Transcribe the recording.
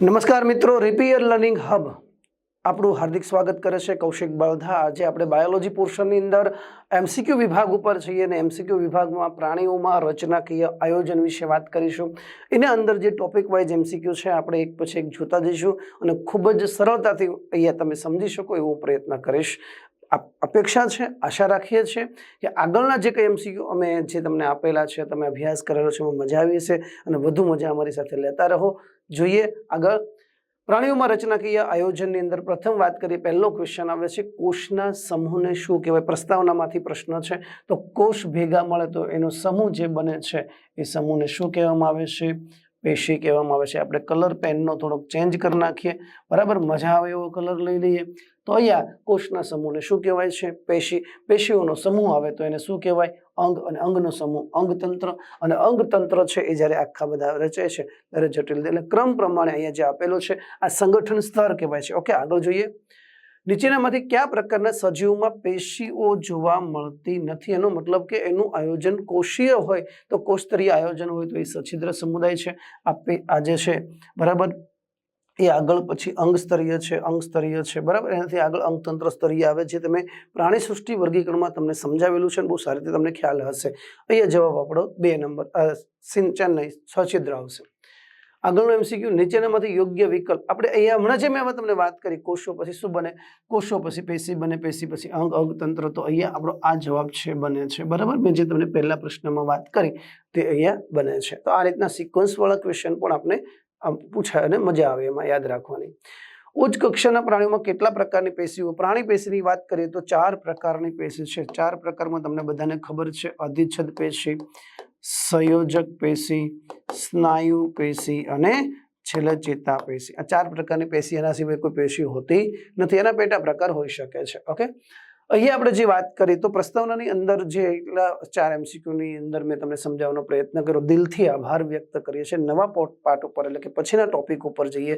નમસ્કાર મિત્રો, રિપીયર learning hub. આપણું હાર્દિક સ્વાગત કરે છે કૌશિક બળધા. આજે આપણે બાયોલોજી પોર્શનની અંદર એમસીક્યુ વિભાગ ઉપર છીએ અને એમસીક્યુ વિભાગમાં પ્રાણીઓમાં રચનાકીય આયોજન વિશે વાત કરીશું. એના અંદર જે ટોપિક વાઇઝ એમસીક્યુ છે, આપણે એક પછી એક જોતા જઈશું અને ખૂબ જ સરળતાથી અહીંયા તમે સમજી શકો એવો પ્રયત્ન કરીશ. અપેક્ષા છે, આશા રાખીએ છીએ કે આગળના જે કંઈ એમસીક્યુ અમે જે તમને આપેલા છે, તમે અભ્યાસ કરેલો છે, એમાં મજા આવી છે અને વધુ મજા અમારી સાથે લેતા રહો. જોઈએ આગળ. પ્રાણીઓમાં રચનાકીય આયોજનની અંદર પ્રથમ વાત કરીએ, પહેલો ક્વેશ્ચન આવે છે, કોષના સમૂહને શું કહેવાય? પ્રસ્તાવનામાંથી પ્રશ્ન છે. તો કોષ ભેગા મળે તો એનો સમૂહ જે બને છે, એ સમૂહને શું કહેવામાં આવે છે? પેશી કહેવામાં આવે છે. આપણે કલર પેનનો થોડોક ચેન્જ કરી નાખીએ. બરાબર? મજા આવે એવો કલર લઈ લઈએ. તો અહીંયા કોષના સમૂહને શું કહેવાય છે? પેશી. પેશીઓનો સમૂહ આવે તો એને શું કહેવાય? અંગ અને અંગનો સમૂહ. અંગતંત્ર. અને અંગતંત્ર છે એ જ્યારે આખા બધા રચાય છે, ત્યારે જટિલ. એટલે ક્રમ પ્રમાણે અહીંયા જે આપેલો છે, આ સંગઠન સ્તર કહેવાય છે. ઓકે, આગળ જોઈએ. નીચેનામાંથી કયા પ્રકારના સજીવમાં પેશીઓ જોવા મળતી નથી? એનો મતલબ કે એનું આયોજન કોષીય હોય તો કોષતરીય આયોજન હોય તો એ સછિદ્ર સમુદાય છે. આપે આજે છે, બરાબર? એ આગળ પછી અંગ સ્તરીય છે અંગ સ્તરીય છે, બરાબર? એનાથી આગળ અંગતંત્ર સ્તરીય આવે છે. તમે પ્રાણી સૃષ્ટિ વર્ગીકરણમાં તમને સમજાવેલું છે અને બહુ સારી રીતે તમને ખ્યાલ હશે. અહીંયા જવાબ આપણો બે નંબર સિંચન નહીં સછિદ્ર આવશે. આગળનો એમસીક્યુ નીચેનામાંથી યોગ્ય વિકલ્પ. આપણે અહીંયા હમણાં જે મેં તમને વાત કરી, કોષો પછી શું બને? કોષો પછી પેશી બને, પેશી પછી અંગ અંગતંત્ર તો અહીંયા આપણો આ જવાબ છે, બને છે. બરાબર? મેં જે તમને પહેલા પ્રશ્નમાં વાત કરી, તે અહીંયા બને છે. તો આ રીતના સિક્વન્સવાળા ક્વેશ્ચન પણ આપણે પૂછાય અને મજા આવે એમાં, યાદ રાખવાની. ઉચ્ચ કક્ષાના પ્રાણીઓમાં કેટલા પ્રકારની પેશીઓ? પ્રાણી પેશીની વાત કરીએ તો ચાર પ્રકારની પેશી છે. ચાર પ્રકારમાં તમને બધાને ખબર છે. અધિચ્છદ પેશી, સંયોજક પેશી સ્નાયુ, પેશી અને છેલ્લે ચેતા પેશી. આ ચાર પ્રકારની પેશી એના સિવાય કોઈ પેશી હોતી નથી. એના પેટા પ્રકાર હોઈ શકે છે. ઓકે? અહીંયા આપણે જે વાત કરી તો પ્રસ્તાવનાની અંદર જે એટલા ચાર એમસીક્યુની અંદર મેં તમને સમજાવવાનો પ્રયત્ન કર્યો. દિલથી આભાર વ્યક્ત કરીએ છીએ. નવા પોટ પાઠ ઉપર એટલે કે પછીના ટોપિક ઉપર જઈએ.